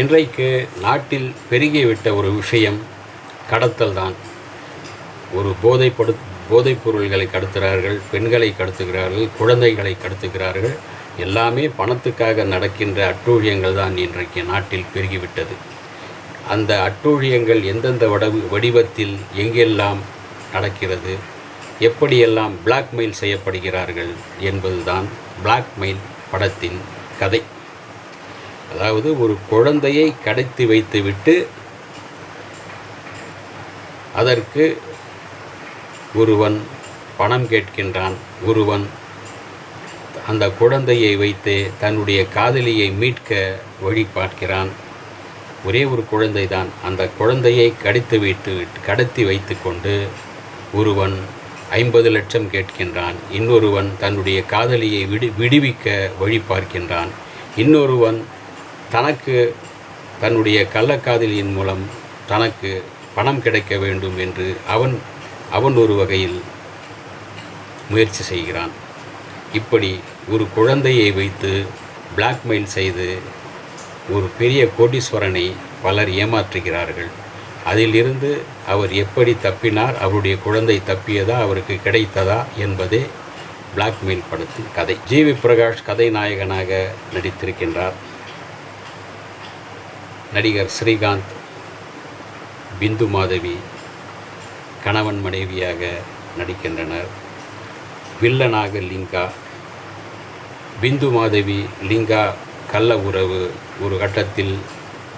இன்றைக்கு நாட்டில் பெருகிவிட்ட ஒரு விஷயம் கடத்தல் தான். ஒரு போதைப்படு போதைப் பொருள்களை கடத்துகிறார்கள் பெண்களை கடத்துகிறார்கள் குழந்தைகளை கடத்துகிறார்கள். எல்லாமே பணத்துக்காக நடக்கின்ற அட்டூழியங்கள் தான் இன்றைக்கு நாட்டில் பெருகிவிட்டது அந்த அட்டூழியங்கள் எந்தெந்த வட வடிவத்தில் எங்கெல்லாம் நடக்கிறது எப்படியெல்லாம் பிளாக்மெயில் செய்யப்படுகிறார்கள் என்பதுதான் பிளாக்மெயில் படத்தின் கதை. அதாவது ஒரு குழந்தையை கடத்தி வைத்துவிட்டு அதற்கு ஒருவன் பணம் கேட்கின்றான். ஒருவன் அந்த குழந்தையை வைத்து தன்னுடைய காதலியை மீட்க வழி பார்க்கிறான். ஒரே ஒரு குழந்தை தான் அந்த குழந்தையை கடத்தி வைத்து கடத்தி வைத்துக்கொண்டு ஒருவன் ஐம்பது லட்சம் கேட்கின்றான். இன்னொருவன் தன்னுடைய காதலியை விடு விடுவிக்க வழி பார்க்கின்றான். இன்னொருவன் தனக்கு தன்னுடைய கள்ளக்காதலியின் மூலம் தனக்கு பணம் கிடைக்க வேண்டும் என்று அவன் அவன் ஒரு வகையில் முயற்சி செய்கிறான். இப்படி ஒரு குழந்தையை வைத்து பிளாக்மெயில் செய்து ஒரு பெரிய கோடீஸ்வரனை பலர் ஏமாற்றுகிறார்கள். அதிலிருந்து அவர் எப்படி தப்பினார் அவருடைய குழந்தை தப்பியதா அவருக்கு கிடைத்ததா என்பதே பிளாக்மெயில் படத்தின் கதை. ஜிவி பிரகாஷ் கதை நாயகனாக நடித்திருக்கின்றார். நடிகர் ஸ்ரீகாந்த் பிந்து மாதவி கணவன் மனைவியாக நடிக்கின்றனர். வில்லனாக லிங்கா பிந்து மாதவி லிங்கா கள்ள உறவு ஒரு கட்டத்தில்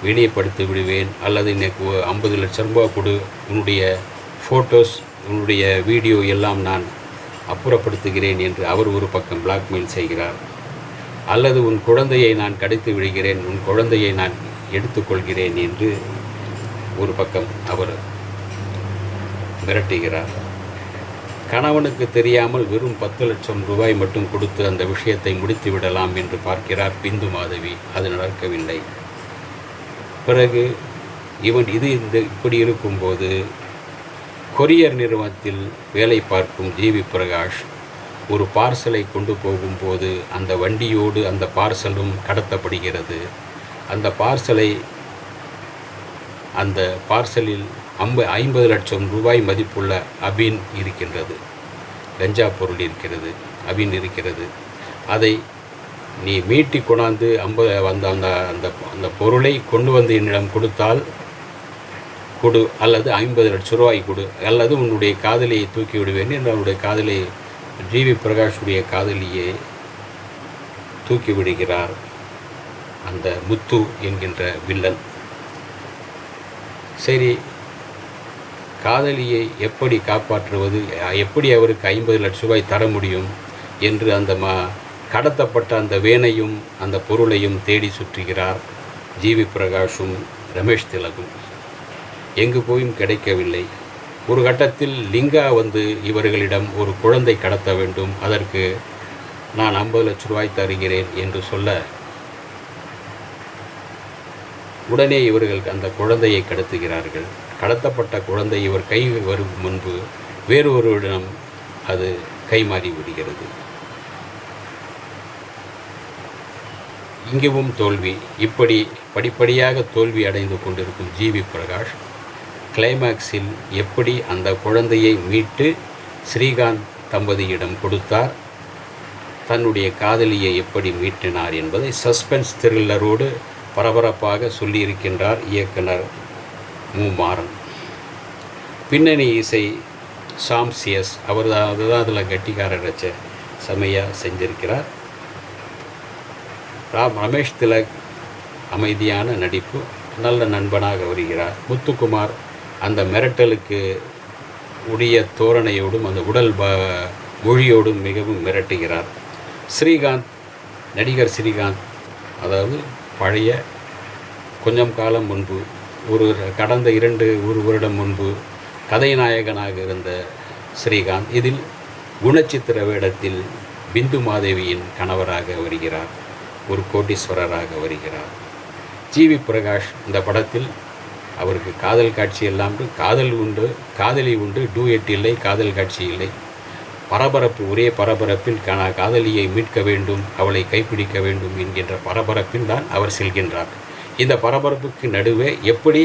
வெளியப்படுத்தி விடுவேன் அல்லது எனக்கு ஐம்பது லட்சம் ரூபாய் கொடு உன்னுடைய ஃபோட்டோஸ் உன்னுடைய வீடியோ எல்லாம் நான் அப்புறப்படுத்துகிறேன் என்று அவர் ஒரு பக்கம் பிளாக்மெயில் செய்கிறார். அல்லது உன் குழந்தையை நான் கடித்து விடுகிறேன் உன் குழந்தையை நான் எடுத்துக்கொள்கிறேன் என்று ஒரு பக்கம் அவர் மிரட்டுகிறார். கணவனுக்கு தெரியாமல் வெறும் பத்து லட்சம் ரூபாய் மட்டும் கொடுத்து அந்த விஷயத்தை முடித்து விடலாம் என்று பார்க்கிறார் பிந்து மாதவி. அது நடக்கவில்லை. பிறகு இவன் இது இந்த இப்படி இருக்கும்போது கொரியர் நிறுவனத்தில் வேலை பார்க்கும் ஜிவி பிரகாஷ் ஒரு பார்சலை கொண்டு போகும்போது அந்த வண்டியோடு அந்த பார்சலும் கடத்தப்படுகிறது. அந்த பார்சலை அந்த பார்சலில் ஐம்ப ஐம்பது லட்சம் ரூபாய் மதிப்புள்ள அபின் இருக்கின்றது. கஞ்சா பொருள் இருக்கிறது அபின் இருக்கிறது. அதை நீ மீட்டி கொண்டாந்து ஐம்பது அந்த அந்த அந்த அந்த பொருளை கொண்டு வந்து என்னிடம் கொடுத்தால் கொடு அல்லது ஐம்பது லட்சம் ரூபாய் கொடு அல்லது உன்னுடைய காதலியை தூக்கி விடுவேன் என்று அவனுடைய காதலி ஜிவி பிரகாஷுடைய காதலியை தூக்கி விடுகிறார். அந்த முத்து என்கின்ற வில்லன். சரி காதலியை எப்படி காப்பாற்றுவது எப்படி அவருக்கு ஐம்பது லட்ச ரூபாய் தர முடியும் என்று அந்த மா கடத்தப்பட்ட அந்த வேனையும் அந்த பொருளையும் தேடி சுற்றுகிறார் ஜிவி பிரகாஷும் ரமேஷ் திலகும். எங்கு போயும் கிடைக்கவில்லை. ஒரு கட்டத்தில் லிங்கா வந்து இவர்களிடம் ஒரு குழந்தை கடத்த வேண்டும். அதற்கு நான் ஐம்பது லட்ச ரூபாய் தருகிறேன் என்று சொல்ல உடனே இவர்கள் அந்த குழந்தையை கடத்துகிறார்கள். கடத்தப்பட்ட குழந்தை இவர் கை வரும் முன்பு வேறு ஒருவரிடம் அது கைமாறி விடுகிறது. இங்கவும் தோல்வி. இப்படி படிப்படியாக தோல்வி அடைந்து கொண்டிருக்கும் ஜிவி பிரகாஷ் கிளைமேக்ஸில் எப்படி அந்த குழந்தையை மீட்டு ஸ்ரீகாந்த் தம்பதியிடம் கொடுத்தார் தன்னுடைய காதலியை எப்படி மீட்டினார் என்பதை சஸ்பென்ஸ் த்ரில்லரோடு பரபரப்பாக சொல்லியிருக்கின்றார் இயக்குனர் மு. மாறன். பின்னணி இசை சாம்சியஸ் அவர் தான் அதுதான் அதில் கட்டிக்காரர் வச்ச செமையாக செஞ்சிருக்கிறார். ராம் ரமேஷ் திலக் அமைதியான நடிப்பு நல்ல நண்பனாக வருகிறார். முத்துக்குமார் அந்த மிரட்டலுக்கு உடைய தோரணையோடும் அந்த உடல் ப மொழியோடும் மிகவும் மிரட்டுகிறார். ஸ்ரீகாந்த் நடிகர் ஸ்ரீகாந்த் அதாவது பழைய கொஞ்சம் காலம் முன்பு ஒரு கடந்த இரண்டு ஒரு வருடம் முன்பு கதைநாயகனாக இருந்த ஸ்ரீகாந்த் இதில் குணச்சித்திர வேடத்தில் பிந்து மாதேவியின் கணவராக வருகிறார் ஒரு கோட்டீஸ்வரராக வருகிறார். ஜிவி பிரகாஷ் இந்த படத்தில் அவருக்கு காதல் காட்சி எல்லாம் காதல் உண்டு காதலி உண்டு டூ எட் இல்லை காதல் காட்சி இல்லை. பரபரப்பு ஒரே பரபரப்பில் காதலியை மீட்க வேண்டும் அவளை கைப்பிடிக்க வேண்டும் என்கின்ற பரபரப்பில் தான் அவர் செல்கின்றார். இந்த பரபரப்புக்கு நடுவே எப்படி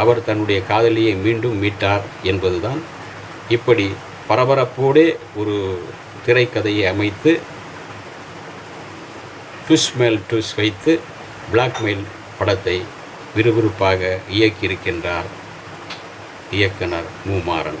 அவர் தன்னுடைய காதலியை மீண்டும் மீட்டார் என்பதுதான் இப்படி பரபரப்போடே ஒரு திரைக்கதையை அமைத்து ட்விஸ் மேல் ட்விஸ் வைத்து பிளாக்மெயில் படத்தை விறுவிறுப்பாக இயக்கியிருக்கின்றார் இயக்குனர் மூமாறன்.